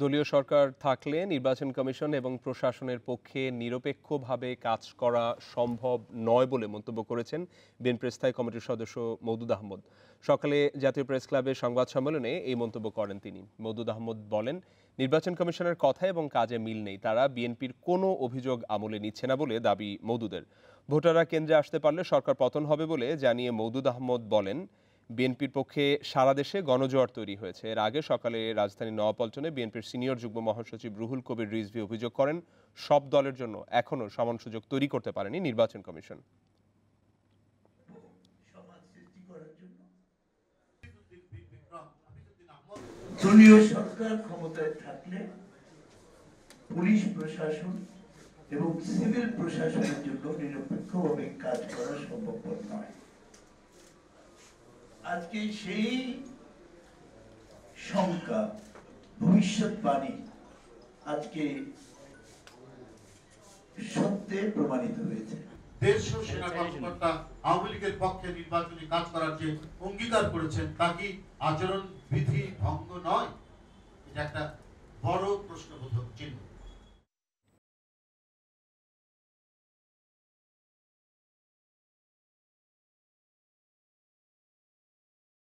দলীয় সরকার থাকলে নির্বাচন কমিশন এবং প্রশাসনের পক্ষে নিরপেক্ষভাবে কাজ করা সম্ভব নয় বলে মন্তব্য করেছেন বিএনপির স্থায়ী কমিটির সদস্য মৌদুদ আহমদ। সকালে জাতীয় প্রেস ক্লাবে সংবাদ সম্মেলনে এই মন্তব্য করেন তিনি। মৌদুদ আহমদ বলেন, নির্বাচন কমিশনের কথা এবং কাজে মিল নেই। তারা বিএনপির কোনো অভিযোগ আমলে নিচ্ছে না বলে দাবি মৌদুদের ভোটাররা কেন্দ্রে আসতে পারলে সরকার পতন হবে বলে জানিয়ে মৌদুদ আহমদ বলেন বিএনপির পক্ষে সারা দেশে গণজোয়ার তৈরি হয়েছে। এর আগে সকালে রাজধানী নওয়াপল্টনে বিএনপির সিনিয়র যুগ্ম মহাসচিব রুহুল কবির রিজভি অভিযোগ করেন, সব দলের জন্য এখনও সমান সুযোগ তৈরি করতে পারেনি নির্বাচন কমিশন। দলীয় সরকার ক্ষমতায় থাকলে পুলিশ প্রশাসন এবং সিভিল প্রশাসনের জন্য নিরপেক্ষভাবে কাজ করা সম্ভবপর নয়। আজকে সেই শঙ্কা, ভবিষ্যৎবাণী আজকে সত্যে প্রমাণিত হয়েছে। দেশ সেনা কর্মকর্তা আওয়ামী লীগের পক্ষে নির্বাচনী কাজ করার যে অঙ্গীকার করেছেন, তা কি আচরণ বিধি ভঙ্গ নয়? এটা একটা